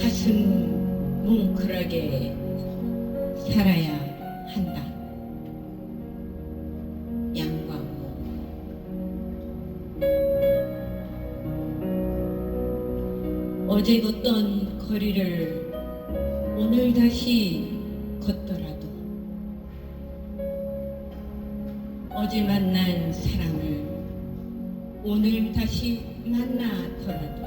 가슴 뭉클하게 살아야 한다. 양광호 어제 걷던 거리를 오늘 다시 걷더라도 어제 만난 사람을 오늘 다시 만나더라도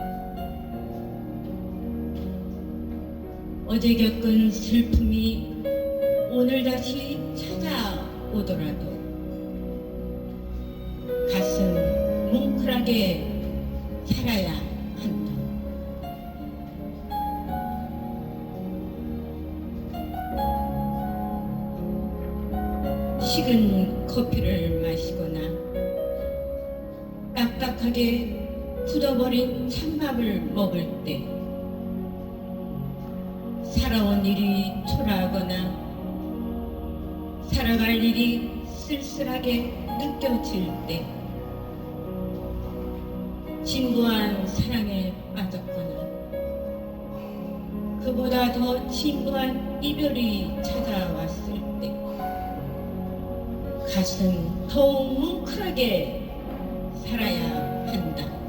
어제 겪은 슬픔이 오늘 다시 찾아오더라도 가슴 뭉클하게 살아야 한다. 식은 커피를 마시거나 딱딱하게 굳어버린 찬밥을 먹을 때 살아온 일이 초라하거나 살아갈 일이 쓸쓸하게 느껴질 때 진부한 사랑에 빠졌거나 그보다 더 진부한 이별이 찾아왔을 때 가슴 더욱 뭉클하게 살아야 한다.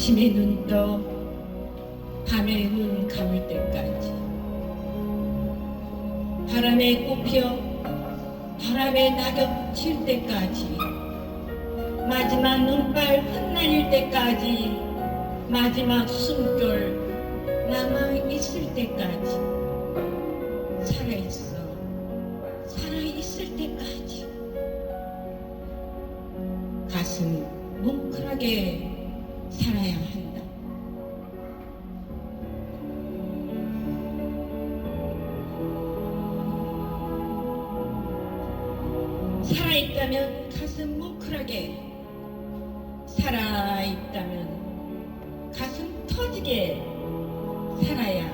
아침에 눈 떠 밤에 눈 감을 때까지. 바람에 꽃피어 바람에 낙엽 칠 때까지. 마지막 눈발 흩날릴 때까지. 마지막 숨결 남아 있을 때까지. 살아 있어. 살아 있을 때까지. 가슴 뭉클하게 살아야 한다. 살아있다면 가슴 뭉클하게 살아있다면 가슴 터지게 살아야